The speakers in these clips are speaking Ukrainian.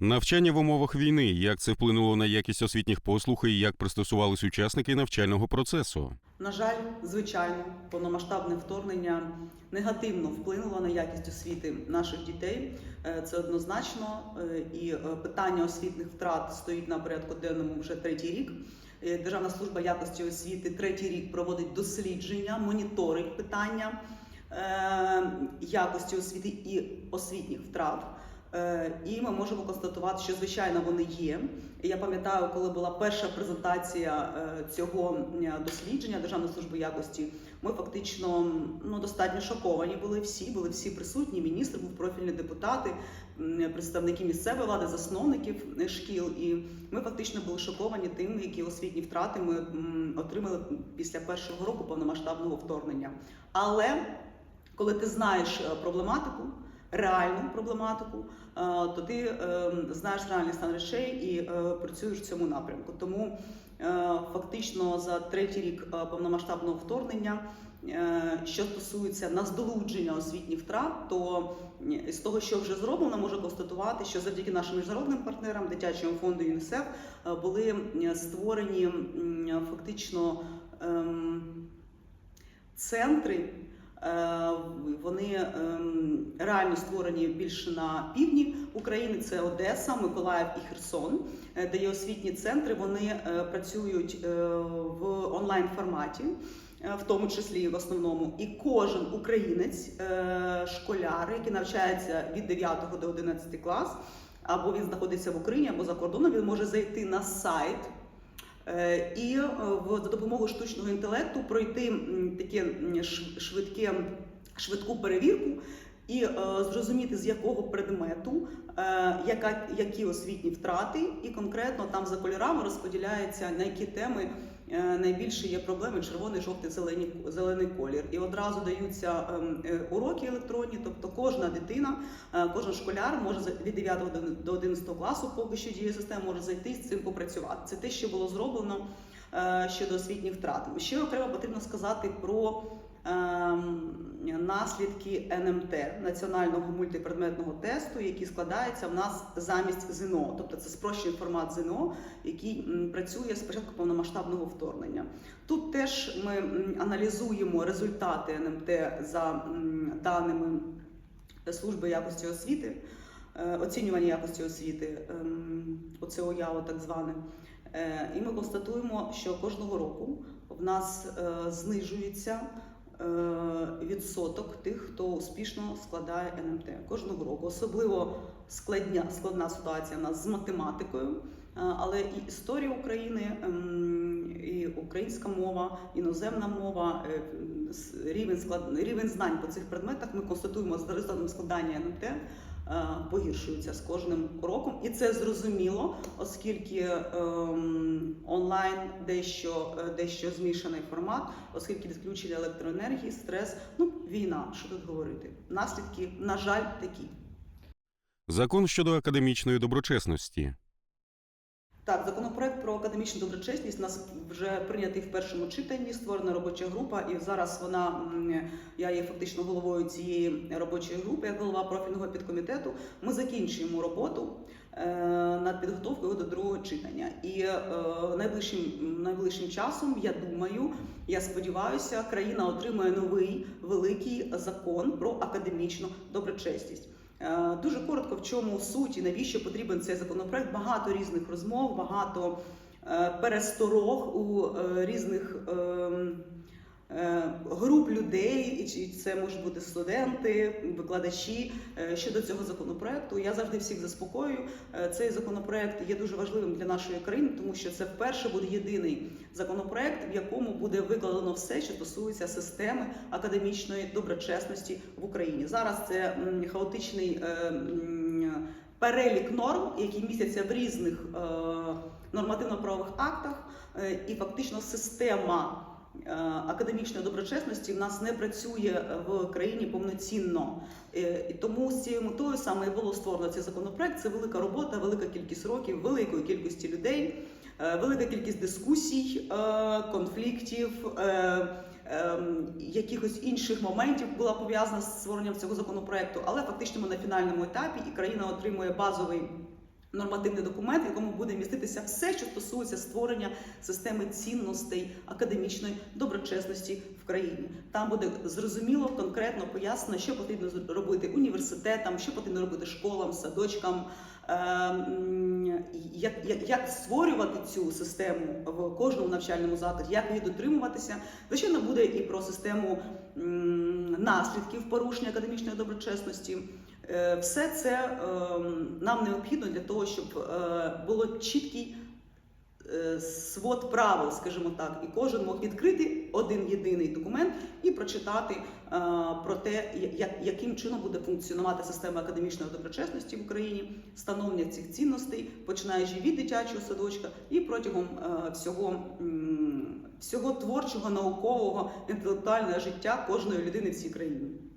Навчання в умовах війни. Як це вплинуло на якість освітніх послуг і як пристосувались учасники навчального процесу? На жаль, звичайно, повномасштабне вторгнення негативно вплинуло на якість освіти наших дітей. Е, Це однозначно. Е, І е, питання освітних втрат стоїть на порядку денному вже третій рік. Державна служба якості освіти третій рік проводить дослідження, моніторить питання якості освіти і освітніх втрат. Е, І ми можемо констатувати, що звичайно вони є. Я пам'ятаю, коли була перша презентація е, цього дослідження Державної служби якості, ми фактично ну достатньо шоковані були всі, були всі присутні. Міністр був профільні депутати, представники місцевої влади, засновників е, шкіл. І ми фактично були шоковані тим, які освітні втрати ми отримали після першого року повномасштабного вторгнення. Але коли ти знаєш е, проблематику, реальну проблематику, е, то ти е, знаєш реальний стан речей і е, працюєш в цьому напрямку. Тому фактично за третій рік повномасштабного вторгнення. Що стосується наздолудження освітніх втрат, то з того, що вже зроблено, можу констатувати, що завдяки нашим міжнародним партнерам, дитячому фонду ЮНІСЕФ, були створені фактично ем, центри. Е, Вони ем, реально створені більше на півдні України. Це Одеса, Миколаїв і Херсон, е, де є освітні центри. Вони е, працюють в онлайн форматі, в тому числі в основному. І кожен українець, школяр, який навчається від 9 до 11 клас, або він знаходиться в Україні, або за кордоном, він може зайти на сайт. Е, І е, за допомогою штучного інтелекту пройти таке швидке, швидку перевірку і е, зрозуміти, з якого предмету, які освітні втрати, і конкретно там за кольорами розподіляється на які теми найбільше є проблеми червоний, жовтий, зелений, зелений колір. І одразу даються ем, е, уроки електронні, тобто кожна дитина, е, кожен школяр може від 9 до- до 11 класу, поки що діє система, може зайти з цим попрацювати. Це те, що було зроблено е, щодо освітніх втрат. Ще окремо потрібно сказати про наслідки НМТ національного мультипредметного тесту, який складається в нас замість ЗНО, тобто це спрощений формат ЗНО, який працює з початку повномасштабного вторгнення. Тут теж ми аналізуємо результати НМТ за даними служби якості освіти, е, оцінювання якості освіти, ем, оце ОЯО так зване. Е, І ми констатуємо, що кожного року в нас е, знижується відсоток тих, хто успішно складає НМТ кожного року. Особливо складня, складна ситуація в нас з математикою, е, але і історія України, ем, і українська мова, іноземна мова, е, рівень склад рівень знань по цих предметах. Ми констатуємо за результатом складання НМТ. Е, Погіршується з кожним роком, і це зрозуміло, оскільки ем, онлайн дещо, е, дещо змішаний формат, оскільки відключення електроенергії, стрес, ну війна, що тут говорити. Наслідки, на жаль, такі. Закон щодо академічної доброчесності. Так, законопроект про академічну доброчесність нас вже прийнятий в першому читанні. Створена робоча група, і зараз вона я є фактично головою цієї робочої групи, як голова профільного підкомітету. Ми закінчуємо роботу е, над підготовкою до другого читання. І е, найближчим найближчим часом я думаю, я сподіваюся, країна отримає новий великий закон про академічну доброчесність. Е, Дуже коротко, в чому суть і навіщо потрібен цей законопроект. Багато різних розмов, багато е, пересторог у е, різних ем, груп людей, і це можуть бути студенти, викладачі е, щодо цього законопроекту. Я завжди всіх заспокоюю. Е, Цей законопроект є дуже важливим для нашої країни, тому що це вперше буде єдиний законопроект, в якому буде викладено все, що стосується системи академічної доброчесності в Україні. Зараз це хаотичний. е, Перелік норм, які містяться в різних е, нормативно-правових актах, е, і фактично система е, академічної доброчесності в нас не працює в країні повноцінно. Е, І тому з цією метою саме і було створено цей законопроект. Це велика робота, велика кількість років, великої кількості людей, е, велика кількість дискусій, е, конфліктів. е, ем, Якихось інших моментів була пов'язана з створенням цього законопроекту, але фактично ми на фінальному етапі, і країна отримує базовий нормативний документ, в якому буде міститися все, що стосується створення системи цінностей академічної доброчесності в країні. Там буде зрозуміло, конкретно пояснено, що потрібно робити університетам, що потрібно робити школам, садочкам. е, Як, як, як створювати цю систему в кожному навчальному закладі, як її дотримуватися? Звичайно, буде і про систему наслідків порушення академічної доброчесності. Е, Все це ем, нам необхідно для того, щоб е, було чіткий е, свод правил, скажімо так, і кожен мог відкрити один єдиний документ і прочитати про те, яким чином буде функціонувати система академічної доброчесності в Україні, встановлення цих цінностей, починаючи від дитячого садочка і протягом всього, всього творчого, наукового, інтелектуального життя кожної людини в цій країні.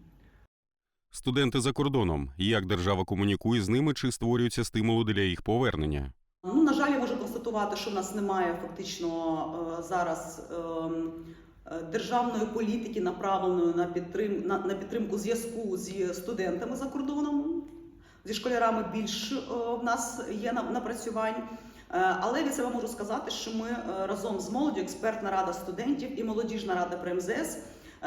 Студенти за кордоном. Як держава комунікує з ними, чи створюються стимули для їх повернення? Ну, на жаль, я можу констатувати, що в нас немає фактично е, зараз ем, е, державної політики, направленої на, підтрим, на, підтримку зв'язку зі студентами за кордоном. Зі школярами більш е, в нас є на- напрацювань. Але від себе можу сказати, що ми разом з молоддю, експертна рада студентів і молодіжна рада при МЗС,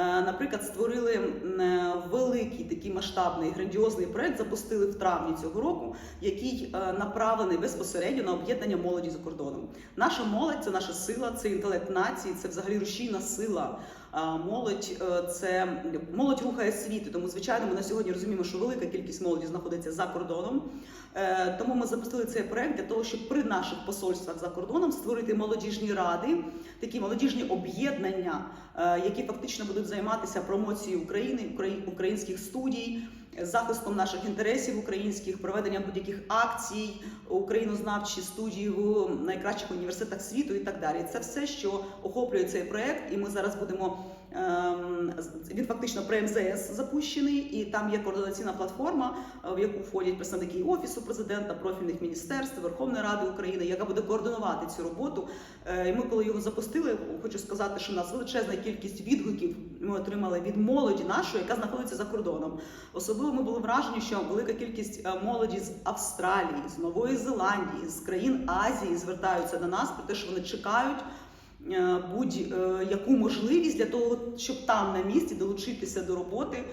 наприклад, створили е, великий такий масштабний грандіозний проект, запустили в травні цього року, який е, направлений безпосередньо на об'єднання молоді за кордоном. Наша молодь це наша сила, це інтелект нації, це взагалі рушійна сила. Молодь е, це молодь рухає світ, тому звичайно ми на сьогодні розуміємо, що велика кількість молоді знаходиться за кордоном. Е, Тому ми запустили цей проект для того, щоб при наших посольствах за кордоном створити молодіжні ради, такі молодіжні об'єднання, е, які фактично будуть займатися промоцією України, украї- українських студій, захистом наших інтересів українських, проведенням будь-яких акцій, українознавчі студії в найкращих університетах світу і так далі. Це все, що охоплює цей проект, і ми зараз будемо. Ем, Він фактично при МЗС запущений, і там є координаційна платформа, е, в яку входять представники офісу президента, профільних міністерств, Верховної Ради України, яка буде координувати цю роботу. Е, І ми, коли його запустили, хочу сказати, що у нас величезна кількість відгуків ми отримали від молоді нашої, яка знаходиться за кордоном. Особливо ми були вражені, що велика кількість е, молоді з Австралії, з Нової Зеландії, з країн Азії звертаються до нас про те, що вони чекають. Е, Будь-яку можливість для того, щоб там на місці долучитися до роботи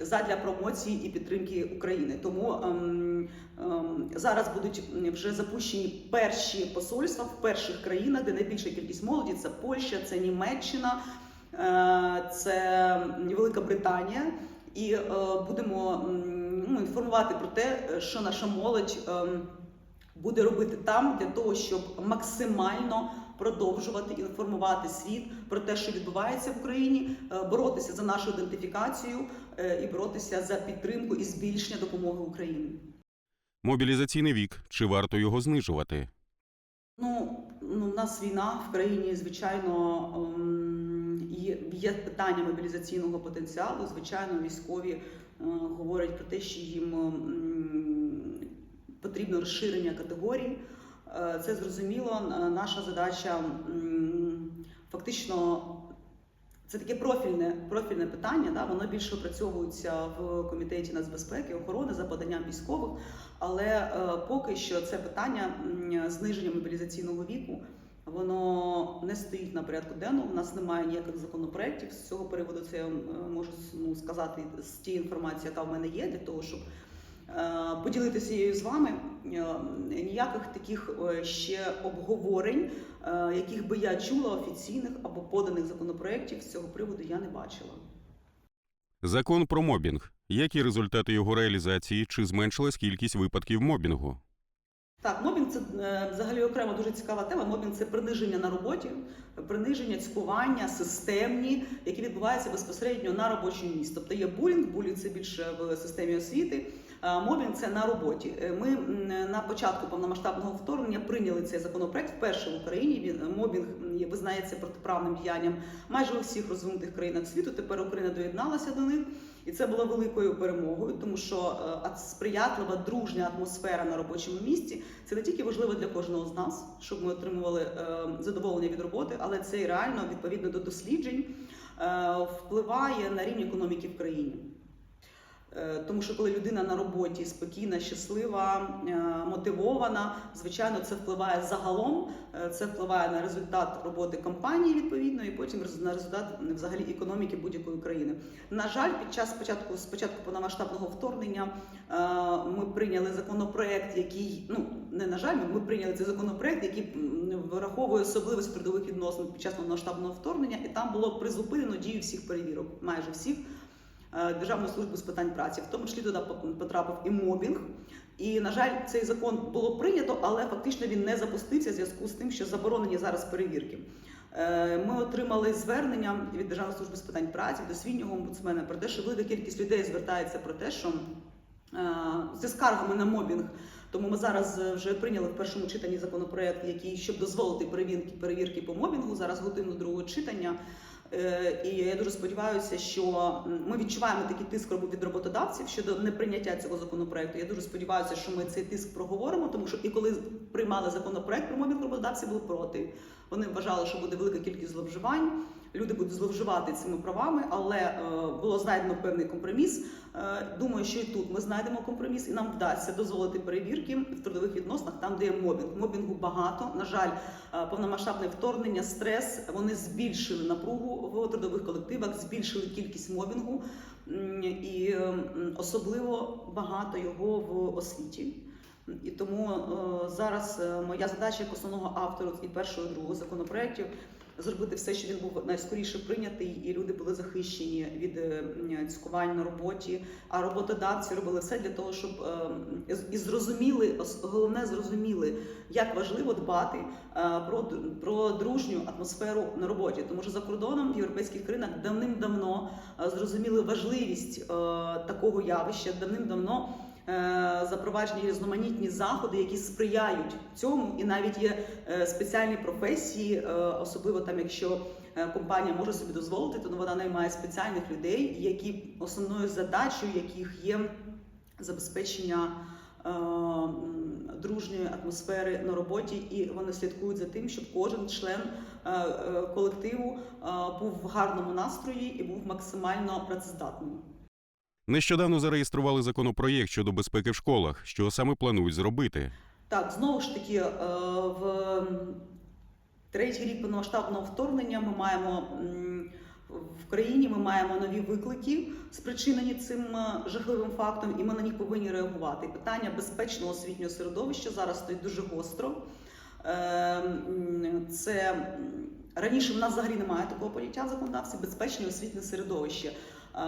задля промоції і підтримки України. Тому ем, ем, зараз будуть вже запущені перші посольства в перших країнах, де найбільша кількість молоді це Польща, це Німеччина, е, це Велика Британія. І е, будемо ну, інформувати про те, що наша молодь ем, буде робити там для того, щоб максимально продовжувати інформувати світ про те, що відбувається в Україні, е, боротися за нашу ідентифікацію е, і боротися за підтримку і збільшення допомоги Україні. Мобілізаційний вік. Чи варто його знижувати? Ну, ну, в нас війна в країні, звичайно, ем, є, питання мобілізаційного потенціалу. Звичайно, військові е, говорять про те, що їм м, потрібно розширення категорій. Е, Це зрозуміло. Наша задача фактично. Це таке профільне, профільне питання, да? воно більше опрацьовується в комітеті нацбезпеки, охорони за поданням військових. Але е, поки що це питання зниження мобілізаційного віку. Воно не стоїть на порядку денному. У нас немає ніяких законопроєктів з цього приводу. Це я е, можу ну, сказати з тієї інформації, яка в мене є, для того, щоб е, поділитися її з вами. Е, Ніяких таких е, ще обговорень, е, яких би я чула офіційних або поданих законопроєктів з цього приводу, я не бачила. Закон про мобінг. Які результати його реалізації? Чи зменшилась кількість випадків мобінгу? Так, мобінг це е, взагалі окрема дуже цікава тема. Мобінг це приниження на роботі, приниження, цькування, системні, які відбуваються безпосередньо на робочому місці. Тобто є булінг, булінг це більше в системі освіти. А Мобінг це на роботі. Е, Ми на початку повномасштабного вторгнення прийняли цей законопроект вперше в Україні. Він мобінг визнається протиправним діянням майже у всіх розвинутих країнах світу. Тепер Україна доєдналася до них. І це було великою перемогою, тому що е, сприятлива дружня атмосфера на робочому місці це не тільки важливо для кожного з нас, щоб ми отримували е, задоволення від роботи, але це і реально відповідно до досліджень е, впливає на рівень економіки в країні. Е, Тому що коли людина на роботі спокійна, щаслива, е, мотивована, звичайно, це впливає загалом, е, це впливає на результат роботи компанії відповідно, і потім на результат взагалі економіки будь-якої країни. На жаль, під час спочатку спочатку повномасштабного вторгнення ми прийняли законопроект, який ну не на жаль, ми прийняли цей законопроект, який враховує особливості трудових відносин під час повномасштабного вторгнення, і там було призупинено дію всіх перевірок, майже всіх. Е, Державної служби з питань праці, в тому числі туди потрапив і мобінг. І на жаль, цей закон було прийнято, але фактично він не запустився в зв'язку з тим, що заборонені зараз перевірки. Е, Ми отримали звернення від Державної служби з питань праці до освітнього омбудсмена про те, що велика кількість людей звертається про те, що е, зі скаргами на мобінг. Тому ми зараз вже прийняли в першому читанні законопроект, який щоб дозволити перевірки перевірки по мобінгу. Зараз готуємо до другого читання. Е, І я дуже сподіваюся, що ми відчуваємо такий тиск від роботодавців щодо неприйняття цього законопроекту. Я дуже сподіваюся, що ми цей тиск проговоримо, тому що і коли приймали законопроект про мобінг, роботодавці були проти. Вони вважали, що буде велика кількість зловживань. Люди будуть зловживати цими правами, але е, було знайдено певний компроміс. Е, думаю, що і тут ми знайдемо компроміс, і нам вдасться дозволити перевірки в трудових відносинах там, де є мобінг. Мобінгу багато. На жаль, е, повномасштабне вторгнення, стрес вони збільшили напругу в трудових колективах, збільшили кількість мобінгу, і особливо багато його в освіті. І тому зараз моя задача як основного автора і першого і другого законопроєктів зробити все, щоб він був найскоріше прийнятий, і люди були захищені від е, цькувань на роботі. А роботодавці робили все для того, щоб е, і- зрозуміли, головне зрозуміли, як важливо дбати е, про, про дружню атмосферу на роботі. Тому що за кордоном в європейських країнах давним-давно зрозуміли важливість такого явища, давним-давно. Е, Запроваджені різноманітні заходи, які сприяють цьому, і навіть є е, спеціальні професії, е, особливо там, якщо компанія може собі дозволити, то вона наймає спеціальних людей, які основною задачею яких є забезпечення дружньої атмосфери на роботі, і вони слідкують за тим, щоб кожен член колективу був в гарному настрої і був максимально працездатним. Нещодавно зареєстрували законопроєкт щодо безпеки в школах. Що саме планують зробити? Так, знову ж таки, е, в третій рік повномасштабного вторгнення ми маємо в країні. Ми маємо нові виклики, спричинені цим е, жахливим фактом, і ми на них повинні реагувати. Питання безпечного освітнього середовища зараз стоїть дуже гостро. Е, Це раніше в нас взагалі немає такого поняття в безпечне освітнє середовище. Е,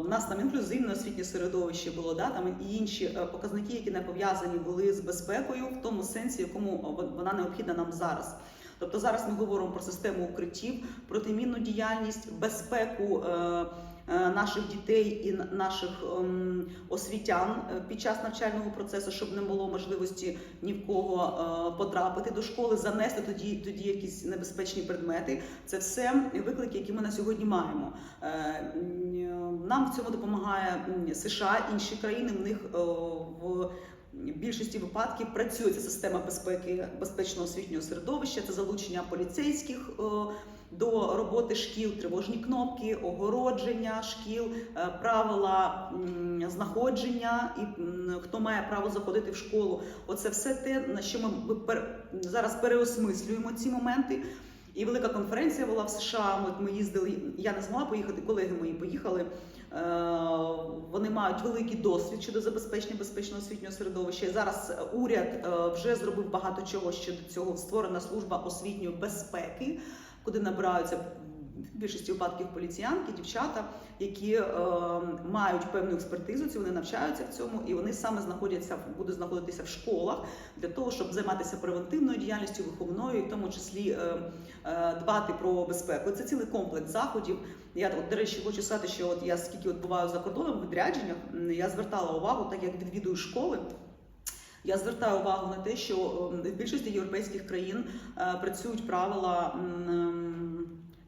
У нас там інклюзивне освітнє середовище було, да, там і інші е, показники, які не пов'язані були з безпекою в тому сенсі, якому вона необхідна нам зараз. Тобто зараз ми говоримо про систему укриттів, протимінну діяльність, безпеку е, е, наших дітей і наших ем, освітян е, під час навчального процесу, щоб не було можливості ні в кого е, потрапити до школи, занести тоді, тоді якісь небезпечні предмети. Це все виклики, які ми на сьогодні маємо. Е, Нам в цьому допомагає США, інші країни. В них е, в більшості випадків працює ця система безпеки безпечного освітнього середовища. Це залучення поліцейських е, до роботи шкіл, тривожні кнопки, огородження шкіл, е, правила знаходження і хто має право заходити в школу. Оце все те, на що ми зараз переосмислюємо ці моменти. І велика конференція була в США. Ми, ми їздили. Я не змогла поїхати, колеги мої поїхали. Е, Вони мають великий досвід щодо забезпечення безпечного освітнього середовища. І зараз е, уряд вже зробив багато чого щодо цього. Створена служба освітньої безпеки, куди набираються в більшості випадків поліціянки, дівчата, які е, мають певну експертизу, ці вони навчаються в цьому, і вони саме знаходяться будуть знаходитися в школах для того, щоб займатися превентивною діяльністю, виховною, і в тому числі е, е, дбати про безпеку. Це цілий комплекс заходів. Я от, до речі, хочу сказати, що от я скільки от буваю за кордоном в відрядженнях, я звертала увагу, так як відвідую школи. Я звертаю увагу на те, що ем, в більшості європейських країн е, працюють правила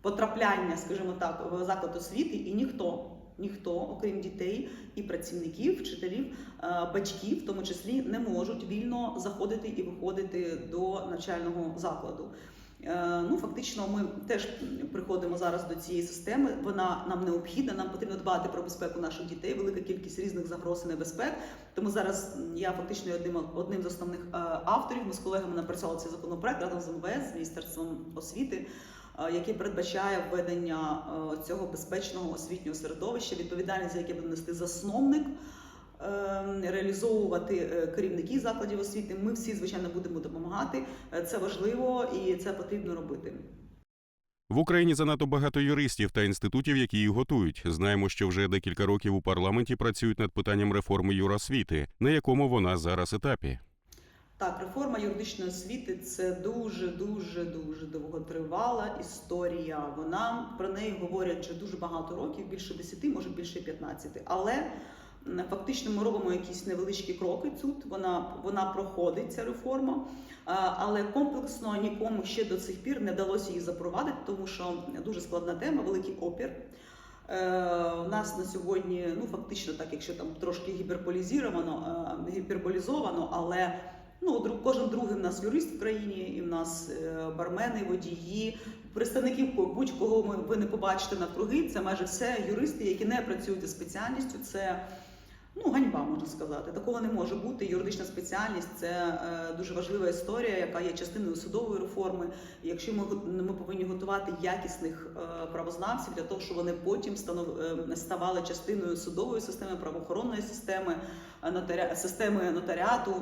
потрапляння, скажімо так, в заклад освіти, і ніхто. Ніхто, окрім дітей і працівників, вчителів, е, батьків, в тому числі, не можуть вільно заходити і виходити до навчального закладу. Е, Ну, фактично, ми теж приходимо зараз до цієї системи. Вона нам необхідна. Нам потрібно дбати про безпеку наших дітей. Велика кількість різних загроз і небезпек. Тому зараз я фактично одним одним з основних е, авторів. Ми з колегами напрацювали цей законопроект разом з МВС, з міністерством освіти. е, Який передбачає введення цього безпечного освітнього середовища, відповідальність за яке буде нести засновник, реалізовувати е, керівники закладів освіти. Ми всі, звичайно, будемо допомагати. Е, Це важливо і це потрібно робити. В Україні занадто багато юристів та інститутів, які їх готують. Знаємо, що вже декілька років у парламенті працюють над питанням реформи юросвіти, на якому вона зараз етапі. Так, реформа юридичної освіти це дуже, дуже, дуже довготривала історія. Вона про неї говорять вже дуже багато років, більше 10, може більше 15. Але фактично ми робимо якісь невеличкі кроки. Тут вона вона проходить ця реформа, але комплексно нікому ще до цих пір не вдалося її запровадити, тому що дуже складна тема, великий опір. Е, У нас на сьогодні, ну фактично, так якщо там трошки гіперболізовано, е, гіперболізовано, але ну кожен другий в нас юрист в країні, і в нас е, бармени, водії, представників будь-кого ви не побачите навкруги. Це майже все юристи, які не працюють за спеціальністю. Це ну ганьба можна сказати. Такого не може бути. Юридична спеціальність це е, дуже важлива історія, яка є частиною судової реформи. І якщо ми ми повинні готувати якісних е, правознавців для того, щоб вони потім е, ставали частиною судової системи, правоохоронної системи, нотаря, системи нотаріату.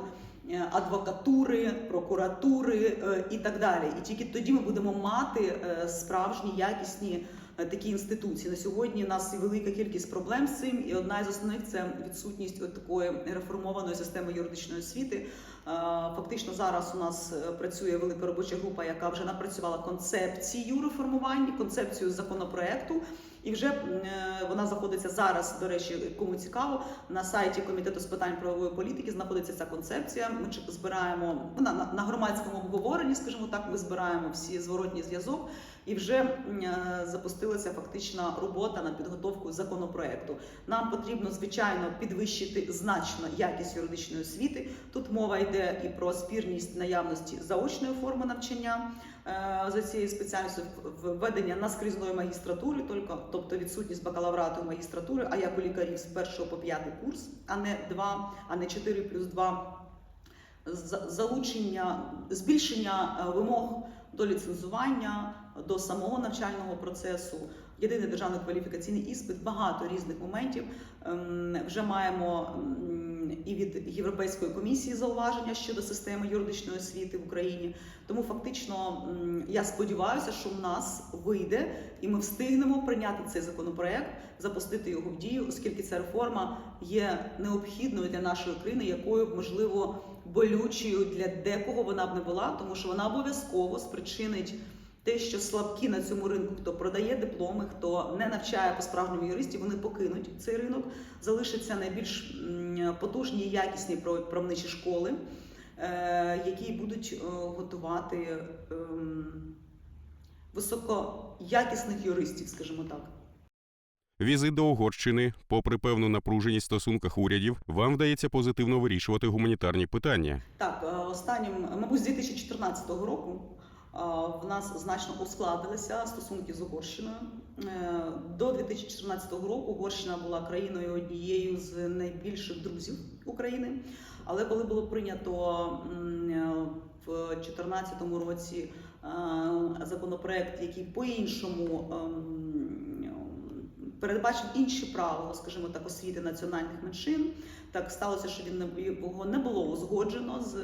Адвокатури, прокуратури і так далі, і тільки тоді ми будемо мати справжні якісні такі інституції. На сьогодні у нас велика кількість проблем з цим, і одна із основних це відсутність от такої реформованої системи юридичної освіти. Фактично зараз у нас е, працює велика робоча група, яка вже напрацювала концепцію реформування, концепцію законопроекту. І вже е, вона знаходиться зараз. До речі, кому цікаво, на сайті комітету з питань правової політики знаходиться ця концепція. Ми збираємо вона на, громадському обговоренні, скажімо так. Ми збираємо всі зворотній зв'язок, і вже е, запустилася фактична робота на підготовку законопроекту. Нам потрібно звичайно підвищити значно якість юридичної освіти. Тут мова йде і про спірність наявності заочної форми навчання е, за цією спеціальністю введення наскрізної магістратури, тобто відсутність бакалаврату і магістратури, а як у лікарів з першого по п'ятий курс, а не два, а не 4 плюс 2 залучення, збільшення е, вимог до ліцензування, до самого навчального процесу, єдиний державний кваліфікаційний іспит, багато різних моментів. Ем, Вже маємо і від Європейської комісії зауваження щодо системи юридичної освіти в Україні. Тому фактично я сподіваюся, що в нас вийде і ми встигнемо прийняти цей законопроект, запустити його в дію, оскільки ця реформа є необхідною для нашої країни, якою б, можливо болючою для декого вона б не була, тому що вона обов'язково спричинить те, що слабкі на цьому ринку, хто продає дипломи, хто не навчає по справжньому юристів, вони покинуть цей ринок. Залишаться найбільш потужні і якісні прав- правничі школи, е, які будуть е, готувати ем, високоякісних юристів, скажімо так. Візит до Угорщини, попри певну напруженість в стосунках урядів, вам вдається позитивно вирішувати гуманітарні питання. Так, е, останнім, мабуть, з 2014 року в нас значно ускладилися стосунки з Угорщиною. Е, До 2014 року Угорщина була країною однією з найбільших друзів України. Але коли було прийнято е, в 2014 році е, законопроект, який по-іншому ем, передбачив інші правила, скажімо так, освіти національних меншин. Так сталося, що він не його не було узгоджено з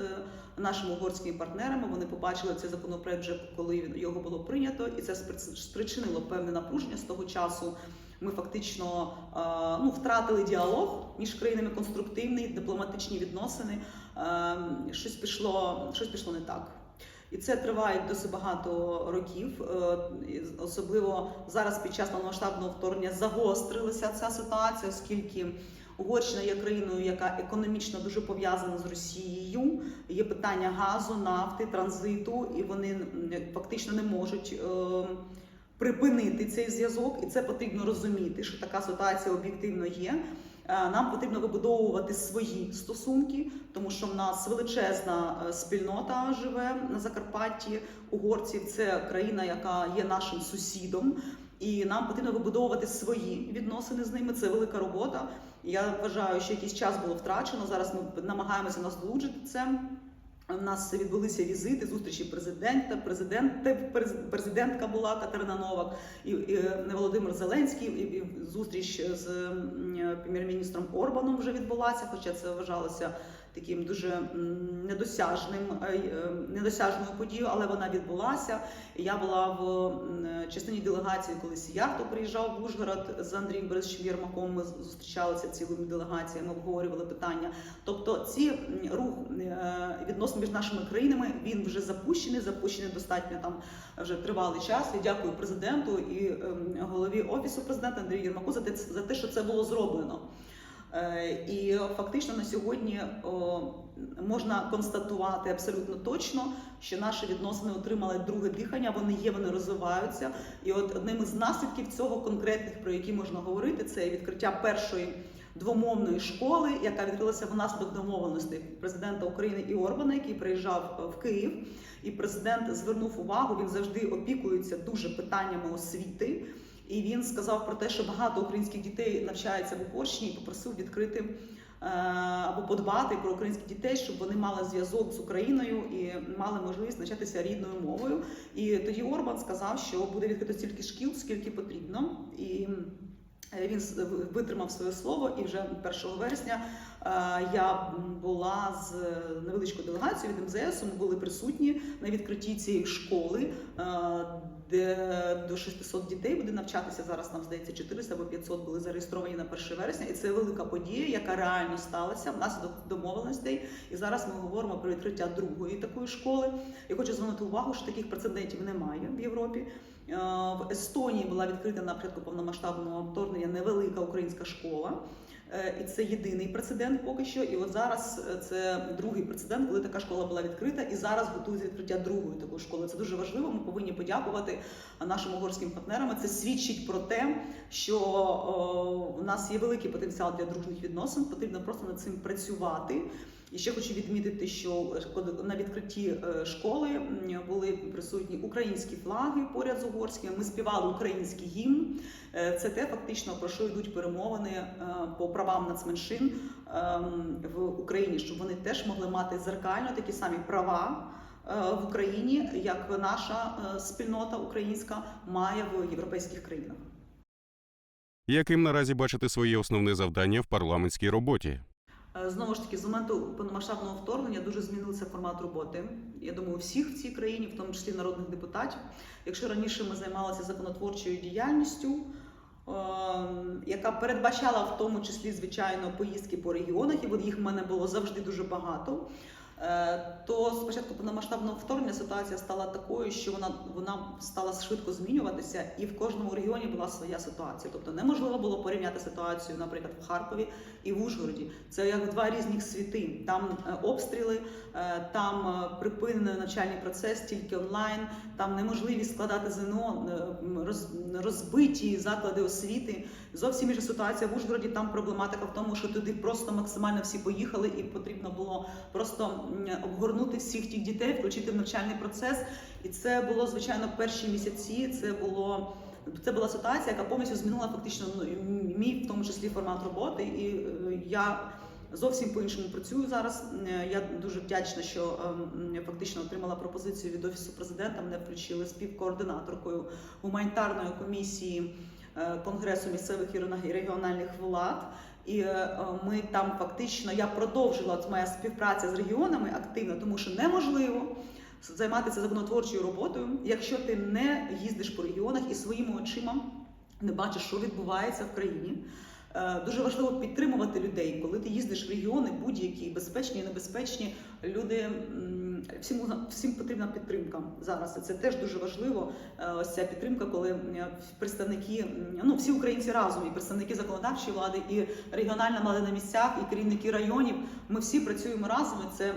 нашими угорськими партнерами. Вони побачили цей законопроект вже коли його було прийнято, і це спри- спричинило певне напруження з того часу. Ми фактично е, ну, втратили діалог між країнами, конструктивний, дипломатичні відносини. Е, Щось пішло, щось пішло не так. І це триває досить багато років. Е, Особливо зараз під час повномасштабного вторгнення загострилася ця ситуація, оскільки Угорщина є країною, яка економічно дуже пов'язана з Росією. Є питання газу, нафти, транзиту, і вони фактично не можуть. е, Припинити цей зв'язок, і це потрібно розуміти, що така ситуація об'єктивно є. Е, Нам потрібно вибудовувати свої стосунки, тому що в нас величезна е, спільнота живе на Закарпатті угорців. Це країна, яка є нашим сусідом. І нам потрібно вибудовувати свої відносини з ними. Це велика робота. Я вважаю, що якийсь час було втрачено. Зараз ми намагаємося наздолуджити це. У нас відбулися візити, зустрічі президента, президент, президентка була Катерина Новак і, і Володимир Зеленський. І, зустріч з прем'єр-міністром Орбаном вже відбулася, хоча це вважалося таким дуже недосяжним е, е, недосяжною подією, але вона відбулася. Я була в частині делегації, коли Сіярто приїжджав в Ужгород з Андрієм Борисовичем Єрмаком. Ми зустрічалися цілими делегаціями, обговорювали питання. Тобто, ці рух е, відносин між нашими країнами він вже запущений, запущений достатньо там вже тривалий час. І дякую президенту і ем, голові офісу президента Андрію Єрмаку за те, за те, що це було зроблено. Е, І фактично на сьогодні можна констатувати абсолютно точно, що наші відносини отримали друге дихання. Вони є, вони розвиваються. І от одним із наслідків цього конкретних, про які можна говорити, це відкриття першої двомовної школи, яка відкрилася внаслідок домовленостей президента України і Орбана, який приїжджав е, в Київ. І президент звернув увагу. Він завжди опікується дуже питаннями освіти. І він сказав про те, що багато українських дітей навчаються в Угорщині і попросив відкрити е, або подбати про українських дітей, щоб вони мали зв'язок з Україною і мали можливість навчатися рідною мовою. І тоді Орбан сказав, що буде відкрито стільки шкіл, скільки потрібно. І е, він витримав своє слово, і вже 1 вересня е, я була з невеличкою делегацією від МЗС. Ми були присутні на відкритті цієї школи, де до 600 дітей буде навчатися. Зараз нам здається 400 або 500 були зареєстровані на 1 вересня. І це велика подія, яка реально сталася внаслідок домовленостей. І зараз ми говоримо про відкриття другої такої школи. Я хочу звернути увагу, що таких прецедентів немає в Європі. Е, В Естонії була відкрита на початку повномасштабного вторгнення невелика українська школа. Е, І це єдиний прецедент поки що. І от зараз е, це другий прецедент, коли така школа була відкрита, і зараз готується відкриття другої такої школи. Це дуже важливо. Ми повинні подякувати нашим угорським партнерам. Це свідчить про те, що о, у нас є великий потенціал для дружніх відносин. Потрібно просто над цим працювати. І ще хочу відмітити, що на відкритті е, школи були присутні українські флаги поряд з угорськими. Ми співали український гімн. Е, Це те, фактично, про що йдуть перемовини е, по правам нацменшин ем, в Україні, щоб вони теж могли мати зеркально такі самі права е, в Україні, як наша е, спільнота українська має в європейських країнах. Яким наразі бачите своє основне завдання в парламентській роботі? Е, Знову ж таки, з моменту повномасштабного вторгнення дуже змінився формат роботи. Я думаю, всіх в цій країні, в тому числі народних депутатів. Якщо раніше ми займалися законотворчою діяльністю, е, яка передбачала в тому числі звичайно поїздки по регіонах, і їх в мене було завжди дуже багато. Е, То з початку повномасштабного вторгнення ситуація стала такою, що вона вона стала швидко змінюватися, і в кожному регіоні була своя ситуація. Тобто неможливо було порівняти ситуацію, наприклад, в Харкові і в Ужгороді. Це як два різних світи. Там е, обстріли, е, там припинений навчальний процес тільки онлайн, там неможливість складати ЗНО, роз- розбиті заклади освіти. Зовсім інша ситуація в Ужгороді. Там проблематика в тому, що туди просто максимально всі поїхали, і потрібно було просто обгорнути всіх тих дітей, включити в навчальний процес. І це було звичайно перші місяці. Це було. Це була ситуація, яка повністю змінила фактично ну, мій, в тому числі, формат роботи. І е, я зовсім по-іншому працюю зараз. Е, Я дуже вдячна, що ем, фактично отримала пропозицію від офісу президента. Мене включили співкоординаторкою гуманітарної комісії е, Конгресу місцевих і регіональних влад. І е, ми там фактично я продовжила моя співпраця з регіонами активно, тому що неможливо займатися законотворчою роботою, якщо ти не їздиш по регіонах і своїми очима не бачиш, що відбувається в країні. Е, Дуже важливо підтримувати людей, коли ти їздиш в регіони, будь-які безпечні і небезпечні. Люди всім всім потрібна підтримка зараз. Це теж дуже важливо. е, Ось ця підтримка, коли представники, ну всі українці разом, і представники законодавчої влади, і регіональна влада на місцях, і керівники районів. Ми всі працюємо разом. І це е,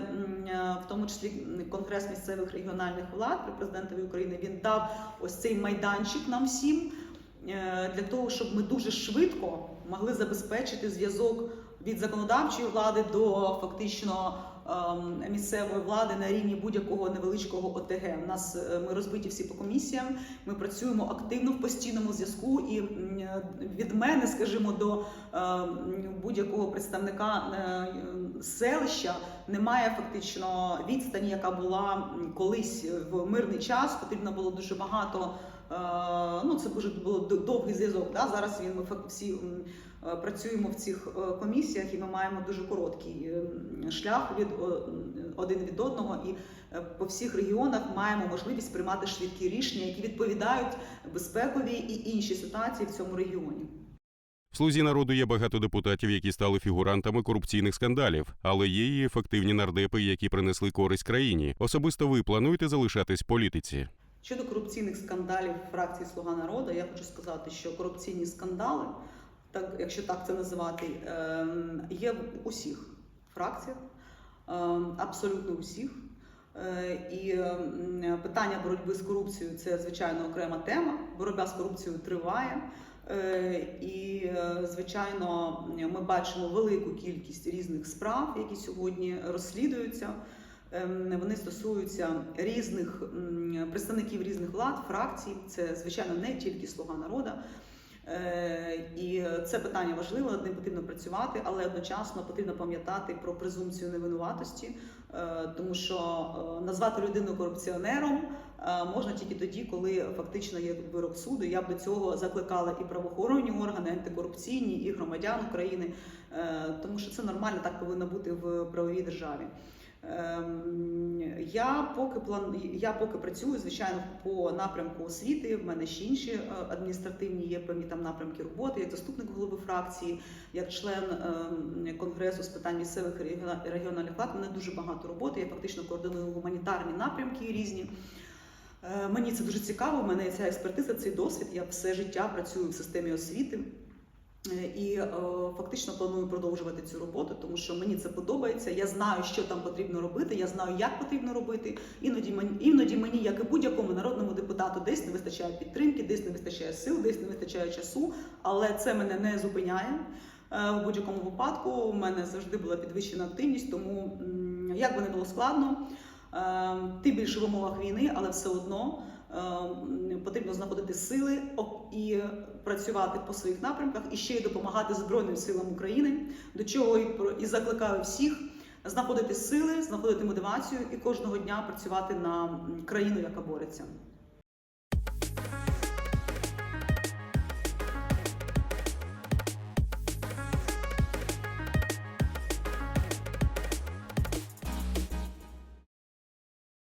в тому числі конгрес місцевих регіональних влад при президентові України. Він дав ось цей майданчик нам всім е, для того, щоб ми дуже швидко могли забезпечити зв'язок від законодавчої влади до фактично місцевої влади на рівні будь-якого невеличкого ОТГ. У нас е, ми розбиті всі по комісіям. Ми працюємо активно в постійному зв'язку, і е, від мене, скажімо, до е, будь-якого представника селища немає фактично відстані, яка була колись в мирний час. Потрібно було дуже багато. Ну, це дуже було довгий зв'язок. Да? Зараз він ми всі працюємо в цих е, комісіях, і ми маємо дуже короткий е, шлях від один від одного. І е, по всіх регіонах маємо можливість приймати швидкі рішення, які відповідають безпековій і іншій ситуації в цьому регіоні. В слузі народу є багато депутатів, які стали фігурантами корупційних скандалів, але є і ефективні нардепи, які принесли користь країні. Особисто ви плануєте залишатись в політиці? Щодо корупційних скандалів фракції Слуга народу, я хочу сказати, що корупційні скандали, так якщо так це називати, ем, є в усіх фракціях, ем, абсолютно усіх. Е, І питання боротьби з корупцією це звичайно окрема тема. Боротьба з корупцією триває. Е, І, е, звичайно, ми бачимо велику кількість різних справ, які сьогодні розслідуються. Ем, Вони стосуються різних представників різних влад, фракцій. Це звичайно не тільки слуга народу. Е, І це питання важливе, над ним потрібно працювати, але одночасно потрібно пам'ятати про презумпцію невинуватості, е, тому що е, назвати людину корупціонером можна тільки тоді, коли фактично є вирок суду. Я б до цього закликала і правоохоронні органи, антикорупційні, і громадян України, тому що це нормально, так повинно бути в правовій державі. Ем, Я поки план я поки працюю звичайно по напрямку освіти. В мене ще інші е, адміністративні є певні там напрямки роботи, як заступник голови фракції, як член ем, конгресу з питань місцевих регіональних влад. Мене дуже багато роботи. Я фактично координую гуманітарні напрямки різні. Е, Мені це дуже цікаво. У мене ця експертиза, цей досвід. Я все життя працюю в системі освіти. Е, І е, фактично планую продовжувати цю роботу, тому що мені це подобається. Я знаю, що там потрібно робити. Я знаю, як потрібно робити. Іноді мені, іноді мені, як і будь-якому народному депутату, десь не вистачає підтримки, десь не вистачає сил, десь не вистачає часу. Але це мене не зупиняє. Е, В будь-якому випадку у мене завжди була підвищена активність, тому як би не було складно, тим більше в умовах війни, але все одно потрібно знаходити сили і працювати по своїх напрямках і ще й допомагати Збройним силам України, до чого і закликаю всіх знаходити сили, знаходити мотивацію і кожного дня працювати на країну, яка бореться.